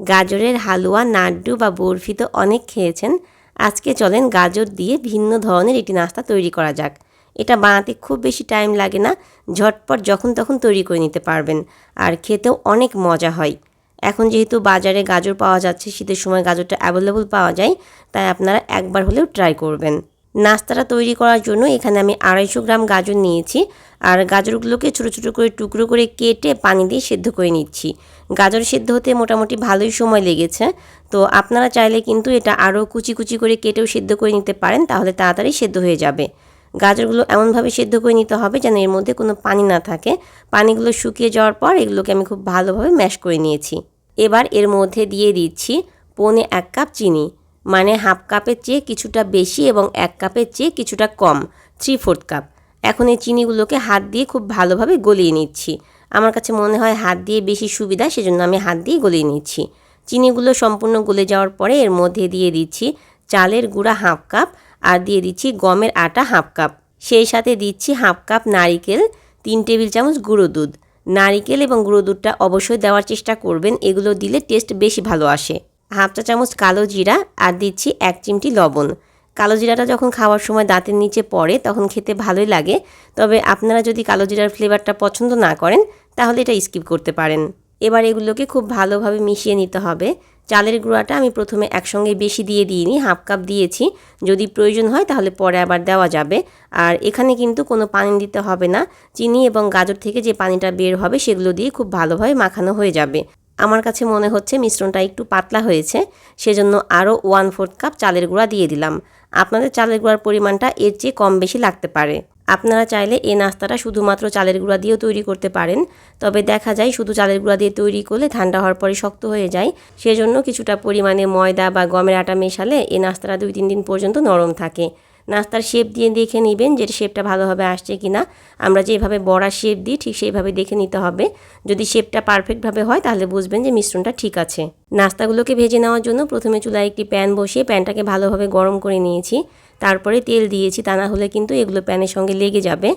গাজরের হালুয়া, নাড্ডু বা বরফি তো অনেক খেয়েছেন। আজকে চলেন গাজর দিয়ে ভিন্ন ধরনের একটি নাস্তা তৈরি করা যাক। এটা বানাতে খুব বেশি টাইম লাগে না, ঝটপট যখন তখন তৈরি করে নিতে পারবেন আর খেতেও অনেক মজা হয়। এখন যেহেতু বাজারে গাজর পাওয়া যাচ্ছে, শীতের সময় গাজরটা অ্যাভেলেবল পাওয়া যায়, তাই আপনারা একবার হলেও ট্রাই করবেন। নাস্তাটা তৈরি করার জন্য এখানে আমি আড়াইশো গ্রাম গাজর নিয়েছি। আর গাজরগুলোকে ছোটো ছোটো করে টুকরো করে কেটে পানি দিয়ে সেদ্ধ করে নিচ্ছি। গাজর সেদ্ধ হতে মোটামুটি ভালোই সময় লেগেছে। তো আপনারা চাইলে কিন্তু এটা আরও কুচি কুচি করে কেটেও সেদ্ধ করে নিতে পারেন, তাহলে তাড়াতাড়ি সেদ্ধ হয়ে যাবে। গাজরগুলো এমনভাবে সেদ্ধ করে নিতে হবে যেন এর মধ্যে কোনো পানি না থাকে। পানিগুলো শুকিয়ে যাওয়ার পর এগুলোকে আমি খুব ভালোভাবে ম্যাশ করে নিয়েছি। এবার এর মধ্যে দিয়ে দিচ্ছি পৌনে এক কাপ চিনি। মানে হাফ কাপের চেয়ে কিছুটা বেশি এবং এক কাপের চেয়ে কিছুটা কম থ্রি ফোর্থ কাপ এখন এই চিনিগুলোকে হাত দিয়ে খুব ভালোভাবে গলিয়ে নিচ্ছি। আমার কাছে মনে হয় হাত দিয়ে বেশি সুবিধা, সেজন্য আমি হাত দিয়ে গলিয়ে নিচ্ছি। চিনিগুলো সম্পূর্ণ গলে যাওয়ার পরে এর মধ্যে দিয়ে দিচ্ছি চালের গুঁড়া হাফ কাপ আর দিয়ে দিচ্ছি গমের আটা হাফ কাপ। সেই সাথে দিচ্ছি হাফ কাপ নারিকেল, তিন টেবিল চামচ গুঁড়ো দুধ। নারিকেল এবং গুঁড়ো দুধটা অবশ্যই দেওয়ার চেষ্টা করবেন, এগুলো দিলে টেস্ট বেশি ভালো আসে। হাফ চা চামচ কালো জিরা আর দিচ্ছি এক চিমটি লবণ। কালো জিরাটা যখন খাওয়ার সময় দাঁতের নিচে পড়ে, তখন খেতে ভালোই লাগে। তবে আপনারা যদি কালো জিরার ফ্লেভারটা পছন্দ না করেন, তাহলে এটা স্কিপ করতে পারেন। এবার এগুলোকে খুব ভালোভাবে মিশিয়ে নিতে হবে। চালের গুঁড়াটা আমি প্রথমে একসঙ্গে বেশি দিয়ে দিইনি, হাফ কাপ দিয়েছি। যদি প্রয়োজন হয়, তাহলে পরে আবার দেওয়া যাবে। আর এখানে কিন্তু কোনো পানি দিতে হবে না। চিনি এবং গাজর থেকে যে পানিটা বের হবে, সেগুলো দিয়ে খুব ভালোভাবে মাখানো হয়ে যাবে। আমার কাছে মনে হচ্ছে মিশ্রণটা একটু পাতলা হয়েছে, সেজন্য আরও ওয়ান ফোর্থ কাপ চালের গুঁড়া দিয়ে দিলাম। আপনাদের চালের গুঁড়ার পরিমাণটা এর চেয়ে কম বেশি লাগতে পারে। আপনারা চাইলে এই নাস্তাটা শুধুমাত্র চালের গুঁড়া দিয়েও তৈরি করতে পারেন, তবে দেখা যায় শুধু চালের গুঁড়া দিয়ে তৈরি করলে ঠান্ডা হওয়ার পরে শক্ত হয়ে যায়, সেজন্য কিছুটা পরিমাণে ময়দা বা গমের আটা মেশালে এই নাস্তাটা দুই তিন দিন পর্যন্ত নরম থাকে। নাস্তার শেপ দিয়ে দেখে নেবেন যে শেপটা ভালোভাবে আসছে কি না আমরা যেভাবে বড়া শেপ দিই, ঠিক সেইভাবে দেখে নিতে হবে। যদি শেপটা পারফেক্টভাবে হয়, তাহলে বুঝবেন যে মিশ্রণটা ঠিক আছে। নাস্তাগুলোকে ভেজে নেওয়ার জন্য প্রথমে চুলায় একটি প্যান বসিয়ে প্যানটাকে ভালোভাবে গরম করে নিয়েছি। তারপরে তেল দিয়েছি, তা না হলে কিন্তু এগুলো প্যানের সঙ্গে লেগে যাবে।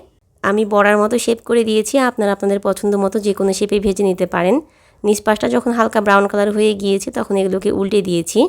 আমি বড়ার মতো শেপ করে দিয়েছি, আপনারা আপনাদের পছন্দ মতো যে কোনো শেপে ভেজে নিতে পারেন। নিষ্পাশটা যখন হালকা ব্রাউন কালার হয়ে গিয়েছে, তখন এগুলোকে উল্টে দিয়েছি।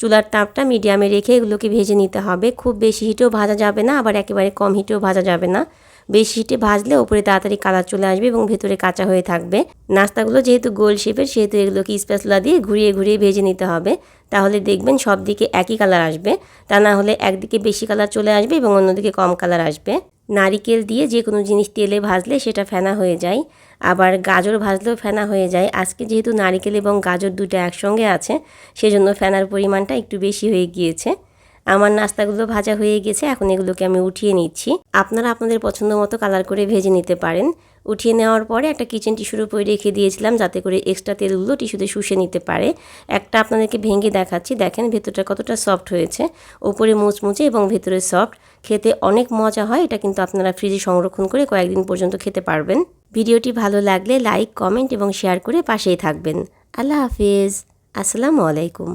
চুলার তাপটা মিডিয়ামে রেখে এগুলোকে ভেজে নিতে হবে। খুব বেশি হিটেও ভাজা যাবে না, আবার একেবারে কম হিটেও ভাজা যাবে না। বেশি হিটে ভাজলে ওপরে তাড়াতাড়ি কালার চলে আসবে এবং ভেতরে কাঁচা হয়ে থাকবে। নাস্তাগুলো যেহেতু গোল শেপের, সেহেতু এগুলোকে স্প্যাচুলা দিয়ে ঘুরিয়ে ঘুরিয়ে ভেজে নিতে হবে। তাহলে দেখবেন সব দিকে একই কালার আসবে। তা না হলে একদিকে বেশি কালার চলে আসবে এবং অন্যদিকে কম কালার আসবে। নারিকেল দিয়ে যে কোনো জিনিস তেলে ভাজলে সেটা ফেনা হয়ে যায়। আবার গাজর ভাজলেও ফেনা হয়ে যায়। আজকে যেহেতু নারিকেল এবং গাজর দুটো একসঙ্গে আছে, সেজন্য ফেনার পরিমাণটা একটু বেশি হয়ে গিয়েছে। আমার নাস্তাগুলো ভাজা হয়ে গেছে, এখন এগুলোকে আমি উঠিয়ে নিচ্ছি। আপনারা আপনাদের পছন্দ মতো কালার করে ভেজে নিতে পারেন। উঠিয়ে নেওয়ার পরে একটা কিচেন টিস্যুর উপরে রেখে দিয়েছিলাম, যাতে করে এক্সট্রা তেলগুলো টিস্যুতে শুষে নিতে পারে। একটা আপনাদেরকে ভেঙে দেখাচ্ছি, দেখেন ভেতরটা কতটা সফট হয়েছে। ওপরে মুচমুচে এবং ভেতরে সফট খেতে অনেক মজা হয়, এটা কিন্তু আপনারা ফ্রিজে সংরক্ষণ করে কয়েকদিন পর্যন্ত খেতে পারবেন। ভিডিওটি ভালো লাগলে লাইক কমেন্ট এবং শেয়ার করে পাশেই থাকবেন। আল্লাহ হাফিজ। আসসালামু আলাইকুম।